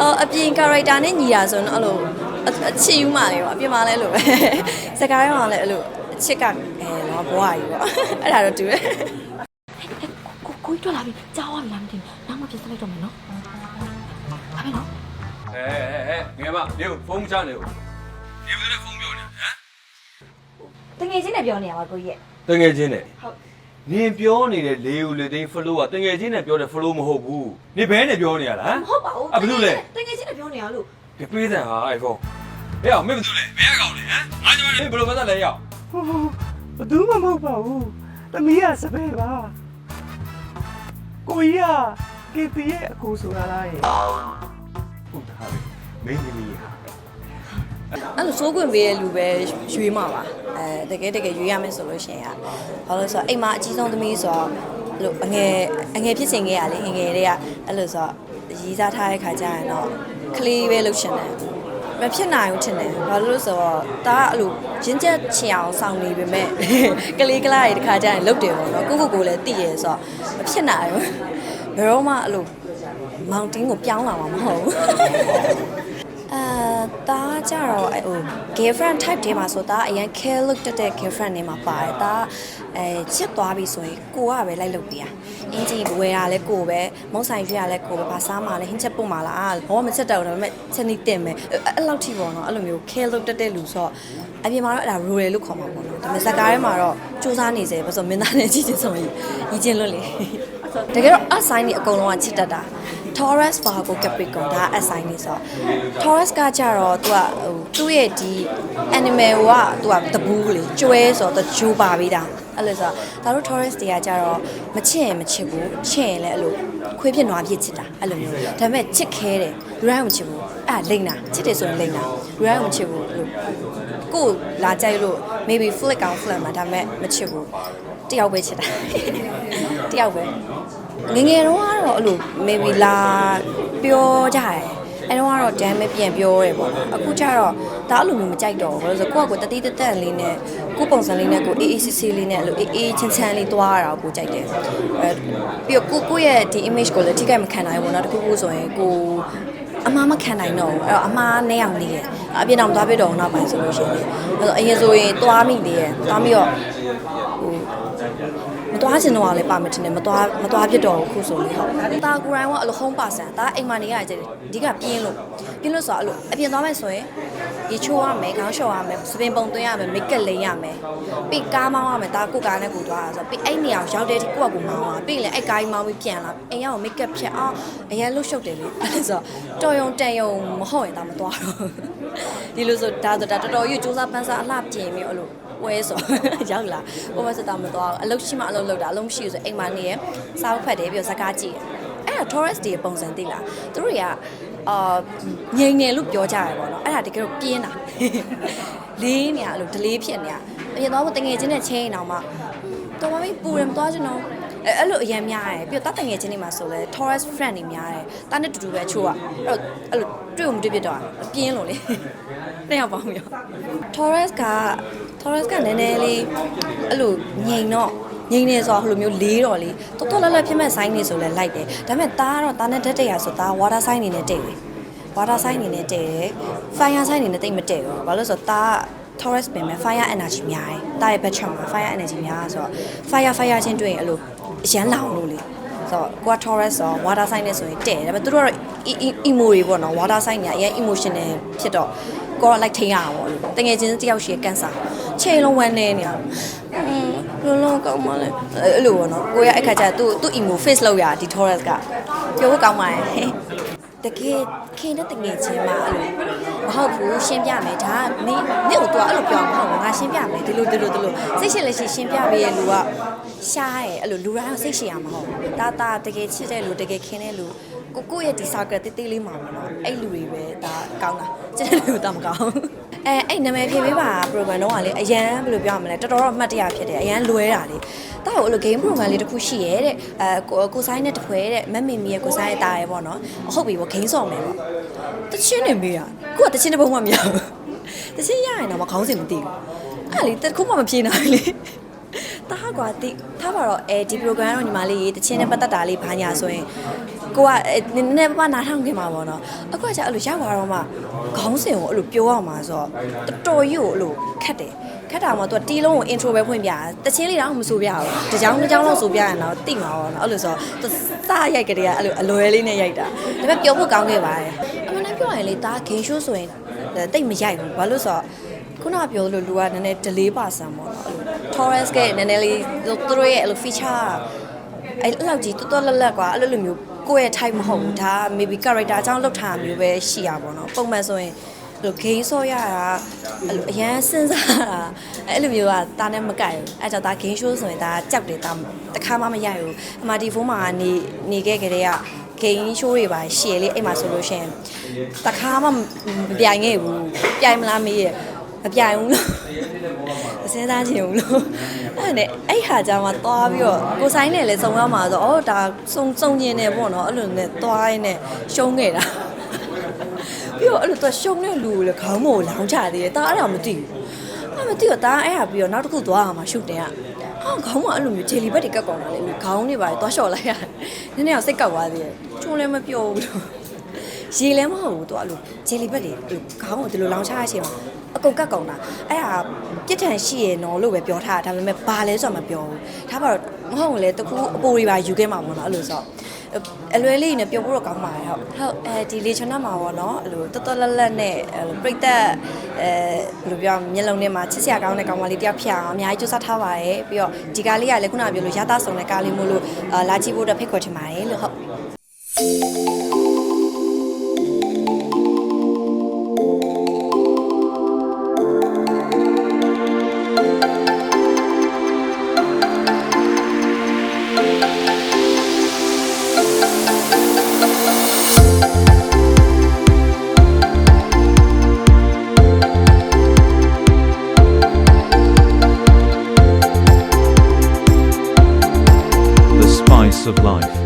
အော်အပြင် character နဲ့ညီတာဆိုတော့အဲ့လိုအအချစ်ယူမှလေပေါ့အပြင်မှာလည်းအဲ့လိုပဲစကားရောလည်းအဲ့လိုအချစ်ကအဲတော့ဘွားကြီးပေါ့အဲ့ဒါတော့တူတယ်ကိုကိုကြီးထွက်လာပြီကြားသွားပြီလားမသိဘူးနောက်မှပြစ်စလိုက်တော့မယ်နော်ဒါပဲနော်အဲအဲအဲငယ်မနေဖုန်းချနေဦးဒီဘယ်နဲ့ဖုန်းပြောနေဟမ်တကယ်ချင်းနဲ့ပြောနေရပါကိုကြီးရဲ့တငယ်ချင်းနဲ့ဟုတ် နင်ပြောနေတဲ့လေဦးလေသိန်း flow ကတငယ်ချင်းနဲ့ပြောတဲ့ flow မဟုတ်ဘူးနေဘဲနဲ့ပြောနေရလားမဟုတ်ပါဘူးအဘလို့လဲတကယ်ချင်းနဲ့ပြောနေရလို့ဒီပေးတဲ့ဟာ iPhone ဟဲ့အောင်မင်းဘာလုပ်လဲဘယ်ကောင်လဲဟမ်ငါကြောင့်ဘယ်လိုမှသက်လဲရောက်ဟိုဘသူမှမဟုတ်ပါဘူးသမီးကစပယ်ပါကိုကြီးကကေတီရဲ့အကူဆိုတာလားရေဟုတ်တာပဲမင်းကြီးကြီးဟာ အဲ့လိုစိုးခွင့်ပေးတဲ့လူပဲရွေးမှာပါအဲတကယ်တကယ်ရွေးရမယ်ဆိုလို့ရှိရင်ကဘာလို့လဲဆိုတော့အိမ်မှာအကြီးဆုံးသမီးဆိုတော့အဲ့လိုအငယ်အငယ်ဖြစ်စဉ်ခဲ့ရလေငယ်ငယ်တွေကအဲ့လိုဆိုတော့ရီးစားထားတဲ့ခါကျရင်တော့ကလေးပဲလှုပ်ရှင်တယ်မဖြစ်နိုင်ဘူးထင်တယ်ဘာလို့လဲဆိုတော့ဒါကအဲ့လိုရင်းချက်ချင်အောင်ဆောင်နေပေမဲ့ကလေးကလာတွေတခါကျရင်လှုပ်တယ်ပေါ့နော်ကိုကိုကိုလည်းသိရဲဆိုတော့မဖြစ်နိုင်ဘူးဘယ်တော့မှအဲ့လိုမောင်တင်းကိုပြောင်းလာမှာမဟုတ်ဘူး အာဒါကြတော့အဲ့ဟို girlfriend type တွေမှာဆိုဒါအရင် care look တက်တဲ့ girlfriend တွေမှာပါတယ်ဒါအဲချစ်သွားပြီဆိုရင်ကိုကပဲလိုက်လုပ်ပြရအင်ဂျီဝယ်ရလဲကိုပဲမုံဆိုင်ပြရလဲကိုပဲဘာစားမှလဲဟင်းချက်ပုတ်မှလားအာဘောမချက်တော့ဒါပေမဲ့ချက်နေတင်မယ်အဲ့အဲ့လောက်ထိပေါ့နော်အဲ့လိုမျိုး care look တက်တဲ့လူဆိုတော့အပြင်မှာတော့အဲ့ဒါ rural လို့ခေါ်မှာပေါ့နော်ဒါပေမဲ့ဇာတ်ကားထဲမှာတော့စူးစမ်းနေစေဘာလို့မင်းသားနဲ့ကြည့်ချင်းဆိုရင်ရည်ချင်းလွတ်လေတကယ်တော့ assign နေအကုန်လုံးကချစ်တတ်တာ Taurus Virgo Capricorn ဒါ assign နေဆိုတော့ Taurus ကကြတော့သူကဟိုသူ့ရဲ့ဒီ animal ကသူကတပူးလေကျွဲဆိုတော့ဂျိုးပါပြီးတာအဲ့လိုဆိုတော့ဒါတို့ Taurus တွေကကြတော့မချစ်ရင်မချစ်ဘူးချစ်ရင်လည်းအဲ့လိုခွေးဖြစ်နွားဖြစ်ချစ်တာအဲ့လိုမျိုးဒါပေမဲ့ချစ်ခဲတယ်လူတိုင်းမချစ်ဘူးအဲ့ဒါလိမ့်တာချစ်တယ်ဆိုရင်လိမ့်တာလူတိုင်းမချစ်ဘူးအဲ့လိုကိုယ်လာကြိုက်လို့ maybe flick အောင် flick မှာဒါပေမဲ့မချစ်ဘူးတယောက်ပဲချစ်တာတယောက်ပဲ ငငယ်တုန်းကတော့အဲ့လို maybe လာပြောကြတယ်အဲ့တော့ကတော့ဒမ်းပဲပြန်ပြောရဲပေါ့အခုကျတော့ဒါအဲ့လိုမျိုးမကြိုက်တော့ဘူးဆိုတော့ကိုကကိုတတိတတန်လေးနဲ့ကိုပုံစံလေးနဲ့ကိုအေးအေးဆေးဆေးလေးနဲ့အဲ့လိုအေးအေးချမ်းချမ်းလေးသွားရတာကိုကြိုက်တယ်အဲပြီးတော့ကိုကိုရဲ့ဒီ image ကိုလည်းထိခိုက်မခံနိုင်ဘူးပေါ့နော်တခုခုဆိုရင်ကိုအမားမခံနိုင်တော့ဘူးအဲ့တော့အမားနဲ့အောင်လေးရအပြင်းအောင်သွားပြတော့နောက်ပိုင်းဆိုလို့ရှိရင်အဲ့တော့အရင်ဆိုရင်သွားမိလေးရသွားပြီးတော့ဟို သွားချင်တော့လည်းပါမတင်တယ်မသွားမသွားဖြစ်တော့ဘူးခုဆိုလေဟုတ်တာကူရိုင်းကအလိုဟုံးပါဆန်ဒါအိမ်မနေရကြတယ်အဓိကပြင်းလို့ပြင်းလို့ဆိုတော့အဲ့လိုအပြင်သွားမယ်ဆိုရင်ရေချိုးရမယ်ခေါင်းလျှော်ရမယ်စပင်ပုံသွင်းရမယ်မိတ်ကပ်လိမ်ရမယ်ပြီးကားမောင်းရမယ်ဒါကိုကားနဲ့ကိုသွားတာဆိုတော့ပြီးအဲ့နေရာကိုရောက်တဲ့ဒီကိုကကိုမောင်းသွားပြီးလည်းအဲ့ကားကြီးမောင်းပြီးပြန်လာအိမ်ရောက်မိတ်ကပ်ဖြတ်အောင်အရင်လှုပ်ရှုပ်တယ်လေအဲ့ဒါဆိုတော်ယုံတန်ယုံမဟုတ်ရင်ဒါမသွားတော့ဒီလိုဆိုဒါဆိုဒါတော်တော်ကြီးစူးစမ်းပန်းစားအလှပြင်ပြီးအဲ့လို ဝဲဆိုရောက်လာဟိုဘက်စတာမသွားဘူးအလုပ်ရှိမှအလုပ်လုပ်တာအလုပ်မရှိဘူးဆိုအိမ်မှာနေရစားဖတ်တယ်ပြီးတော့ဇကားကြည့်တယ်အဲ့ဒါ Taurus တွေပုံစံသိလားသူတို့တွေကအာငြိမ်နေလို့ပြောကြရပေါ့နော်အဲ့ဒါတကယ်တော့ပြင်းတာလေးနေရအဲ့လို delay ဖြစ်နေရအရင်တော့တငယ်ချင်းနဲ့ချင်းအောင်မှတော်ပါပြီပူတယ်မသွားချင်တော့ အဲ့အဲ့လိုအရင်များတယ်ပြီးတော့တတငယ်ချင်းတွေမှာဆိုလဲ Taurus friend တွေများတယ်တာနဲ့တူတူပဲချိုးอ่ะအဲ့လိုအဲ့လိုတွေ့ုံမတွေ့ဖြစ်တော့ပြင်းလို့လေနှစ်ယောက်ပေါင်းရော Taurus က Taurus ကနည်းနည်းလေးအဲ့လိုငြိမ်တော့ငြိမ်နေဆိုတော့ဟိုလိုမျိုးလေးတော့လေတော်တော်လည်းလည်းဖြစ်မဲ့ဆိုင်းနေဆိုလဲလိုက်တယ်ဒါပေမဲ့သားကတော့သားနဲ့ဓာတ်တရဆိုသား water sign နေနဲ့တိတ်တယ် water sign နေနဲ့တိတ်တယ် fire sign နေနဲ့တိတ်မတိတ်ဘူးဘာလို့လဲဆိုတော့သား Taurus ပင်မဲ့ fire energy များတယ်တာရဲ့ background မှာ fire energy များဆိုတော့ fire fire ချင်းတွေ့ရင်အဲ့လို အရန်လောင်လို့လေဆိုတော့ကိုက Taurus ဆို water sign နဲ့ဆိုရင်တဲ့ဒါပေမဲ့သူတို့ကတော့ emo တွေပေါ့နော် water sign ညာအရင် emotional ဖြစ်တော့ကိုက like ထိန်ရတာပေါ့လို့တကယ်ချင်းတယောက်ရှိကန်ဆာချိန်လုံးဝမ်းနေနေရอืมလုံးလုံးကောင်းပါလေအဲ့လိုပေါ့နော်ကိုရအဲ့ခါကျသူသူ emo face လောက်ရဒီ Taurus ကပြောဖို့ကောင်းပါရဲ့ တကယ်ခင်တဲ့တငယ်ချင်းမှာအဲ့လိုမဟုတ်ဘူးရှင်းပြမယ်ဒါကမင်းမင်းတို့ကအဲ့လိုပြောမှာမဟုတ်ဘူးငါရှင်းပြမယ်ဒီလိုဒီလိုဒီလိုစိတ်ရှည်လက်ရှိရှင်းပြပေးရဲ့လူကရှားရဲ့အဲ့လိုလူတိုင်းစိတ်ရှည်ရမှာမဟုတ်ဘူးဒါတာတကယ်ချစ်တဲ့လူတကယ်ခင်တဲ့လူကိုကိုရဲ့ဒီ circle တေးသေးလေးမှာပေါ့နော်အဲ့လူတွေပဲဒါကောင်းတာချစ်တဲ့လူတော့မကောင်း အဲအဲ့နာမည်ဖြေပေးပါ program တော့ကလေအရန်ဘယ်လိုပြောရမလဲတော်တော်တော့အမှတ်တရဖြစ်တယ်အရန်လွဲတာလေတာကိုအဲ့လို game program လေးတစ်ခုရှိရဲတဲ့အဲကိုကိုဆိုင်နဲ့တပွဲတဲ့မက်မီမီရဲ့ကိုဆိုင်ရဲ့တာရဲပေါ့နော်အဟုတ်ပြီပေါ့ game ဆော့မယ်ပေါ့တချင်းနေမေးတာကိုကတချင်းတစ်ပုံမှမရဘူးတချင်းရရင်တော့မခေါင်းစဉ်မသိဘူးအဲ့လေတခုမှမပြေနိုင်လေတာကွာတိထားပါတော့အဲဒီ program တော့ညီမလေးတချင်းနဲ့ပတ်သက်တာလေးဘာညာဆိုရင် ကိုကအဲ့နည်းနည်းပါးနားထောင်ခင်မှာပေါ့နော်အခုကကျအဲ့လိုရောက်သွားတော့မှခေါင်းစဉ်ကိုအဲ့လိုပြောရမှာဆိုတော့တော်တော်ကြီးကိုအဲ့လိုခက်တယ်ခက်တာမှသူကတီးလုံးကို intro ပဲဖွင့်ပြတာတချင်းလေးတော့မဆိုပြဘူးတကြောင်တကြောင်လောက်ဆိုပြရင်တော့တိမှာပေါ့နော်အဲ့လိုဆိုတော့စရိုက်ကြတဲ့ကအဲ့လိုအလွယ်လေးနဲ့ရိုက်တာဒါပေမဲ့ပြောဖို့ကောင်းခဲ့ပါတယ်အမှန်တမ်းပြောရင်လေဒါဂိမ်းရှိုးဆိုရင်တိတ်မရိုက်ဘူးဘာလို့ဆိုတော့ခုနကပြောလို့လူကနည်းနည်း delay ပါဆန်ပေါ့နော်အဲ့လို Taurus ကနည်းနည်းလေးသူတို့ရဲ့အဲ့လို feature အဲ့လောက်ကြီးတော်တော်လက်လက်ကွာအဲ့လိုလိုမျိုးကိုယ့်ရဲ့ type မဟုတ်ဘူးဒါ maybe character အကြောင်းလောက်ထားတာမျိုးပဲရှိရပါတော့ပုံမှန်ဆိုရင်အဲ့လို game ဆော့ရတာအဲ့လိုအရန်စဉ်းစားတာအဲ့လိုမျိုးကတာနဲ့မကိုက်ဘူးအဲ့ကြောင့်ဒါ game show ဆိုရင်ဒါကြောက်တယ်ဒါတခါမှမရိုက်ဘူးအမဒီဖုန်းမှာနေနေခဲ့ကြတဲ့က game show တွေပါရှယ်လေးအဲ့မှာဆိုလို့ရှိရင်တခါမှမပြိုင်ခဲ့ဘူးပြိုင်မလားမေးရမပြိုင်ဘူးလို့ မစဲသားချင်ဘူးလို့အဲ့ဒါနဲ့အဲ့ဟာကြောင့်မှသွားပြီးတော့ကိုဆိုင်နဲ့လည်းစုံရမှာဆိုတော့အော်ဒါစုံစုံကျင်တယ်ပေါ့နော်အဲ့လိုနဲ့သွားရင်းနဲ့ရှုံးခဲ့တာပြီးတော့အဲ့လိုသွားရှုံးတဲ့လူကိုလည်းခေါင်းမို့လောင်းချသေးတယ်ဒါအဲ့ဒါမသိဘူးအဲ့မသိတော့ဒါအဲ့ဟာပြီးတော့နောက်တစ်ခုသွားရမှာရှုပ်တယ်ကဟာခေါင်းကအဲ့လိုမျိုးဂျယ်လီဘက်တွေကတ်ကောင်လာလေခေါင်းတွေပါသွားလျှော့လိုက်ရတယ်နည်းနည်းတော့စိတ်ကောက်သွားသေးတယ်ချိုးလည်းမပြောဘူးလို့ရေလည်းမဟုတ်ဘူးသူကအဲ့လိုဂျယ်လီဘက်တွေအဲ့လိုခေါင်းကိုဒီလိုလောင်ချရချင်းမှာ အကုန်ကတ်ကုန်တာအဲ့ဒါပြစ်ထန်ရှိရနော်လို့ပဲပြောထားတာဒါပေမဲ့ဘာလဲဆိုတော့မပြောဘူးဒါပါတော့မဟုတ်ဘူးလေတကူအပိုတွေပါယူခဲ့မှာပေါ့နော်အဲ့လိုဆိုတော့အလွယ်လေးနဲ့ပြောဖို့တော့ကောင်းပါတယ်ဟုတ်ဟုတ်အဲဒီလေချနာမှာပေါ့နော်အဲ့လိုတော်တော်လက်လက်နဲ့အဲ့လိုပြိသက်အဲဘယ်လိုပြောမျက်လုံးထဲမှာချစ်စရာကောင်းတဲ့ကောင်မလေးတယောက်ဖြစ်အောင်အများကြီးစူးစမ်းထားပါတယ်ပြီးတော့ဒီကားလေးကလည်းခုနကပြောလို့ရသဆောင်တဲ့ကားလေးမို့လို့အာလာကြည့်ဖို့တော့ဖိတ်ခေါ်ချင်ပါတယ်လို့ဟုတ် of life.